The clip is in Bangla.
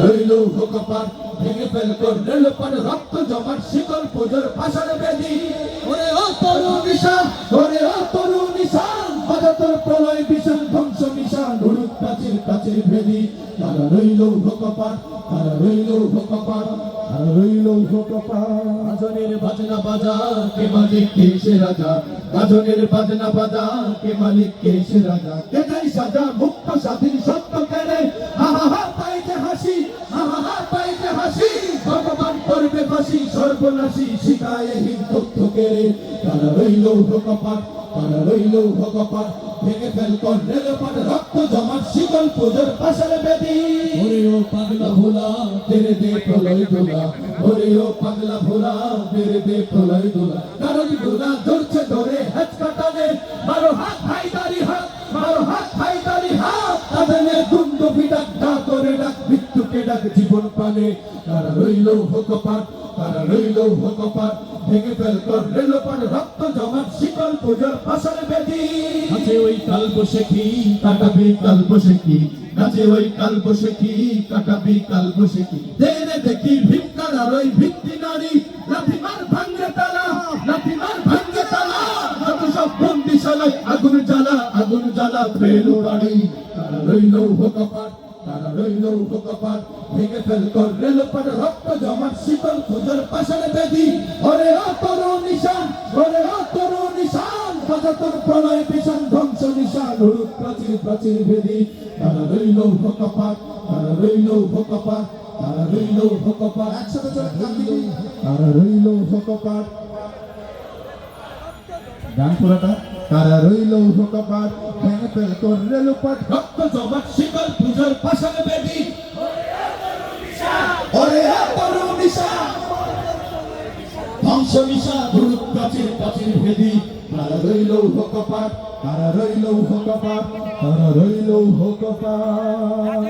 রইল হোকপার ভেঙে ফেল রক্ত জমাট শিকল পুজোর পাশার বেদি। ওরে ও তরু নিশান ওরে ও তরু নিশান বাজাতর প্রলয় বিশাল ধ্বংস নিশান নুরুত প্রাচীর প্রাচীর ভেদি। তারা রইল হোকপার তারা রইল হোকপার তারা রইল হোকপার গাজনের বাজনা বাজা কে মালিক কে সে রাজা? গাজনের বাজনা বাজা কে মালিক কে সে রাজা? কে সাজা মুক্ত স্বাধীন সত্য কেড়ে। হা হা হা সর্বনাশী শিখায় হিন্দুত্ব কেড়ে তারা রইল ভগপাত তারা রইল ভগপাত ভেঙে ফেল কর পাট রক্ত জমাট শিকল পুজোর পাশার বেদি। ওরে ও পাগলা ভোলা তেরে দে প্রলয় দোলা। ওরে ও পাগলা ভোলা তেরে দে প্রলয় দোলা। কারণ দোলা ধরছে ধরে হেচ কাটালে। মারো হাত হাইদারি হাত মারো হাত হাইদারি হাত। তাদের দুন্দ বিডাক ডা করে ডাক মৃত্যুকে ডাক জীবন পানে। তারা রইল হোকপাত তারা রইল হোকপাত ভেঙে ফেল রেল পাট রক্ত জমাট শিকল পুজোর পাশার বেদি। আছে ওই কাল বসে কি কাটাবি কাল বসে কি ওই কাল বসে কি কাটাবি কাল বসে কি দেরে দেখি ভিক্ষার আর ওই ভিত্তি নারী লাথিমার ভাঙ্গে তালা লাথিমার ভাঙ্গে তালা। যত সব বন্দিশালায় আগুন জ্বালা আগুন জ্বালা ফেলু বাড়ি তারা রইল হোকপাট তারা রইল হোকপাট ভেঙে ফেল কর রেল পাট রক্ত জমাট শীতল খুঁজর পাশার বেদি ওরে ও তরু নিশান, ওরে ও তরু নিশান বাজাতর প্রলয় পিছন ধ্বংস নিশান হুরুত প্রাচীর প্রাচীর ভেদি। তারা রইল হোকপাট তারা রইল হোকপাট তারা রইল হোকপাট একসাথে চলে তারা রইল হোকপাট গান পুরাটা তারা রইল হোকপাট ভেঙে ফেল কর রেল পাট রক্ত জমাট শিকল পুজোর পাশার বেদি। ওরে এ তরু নিশান ধ্বংস নিশা ধুরুত প্রাচীর প্রাচীর ভেদি। তারা রইল হোকপাট তারা রইল হোকপাট তারা রইল হোকপাট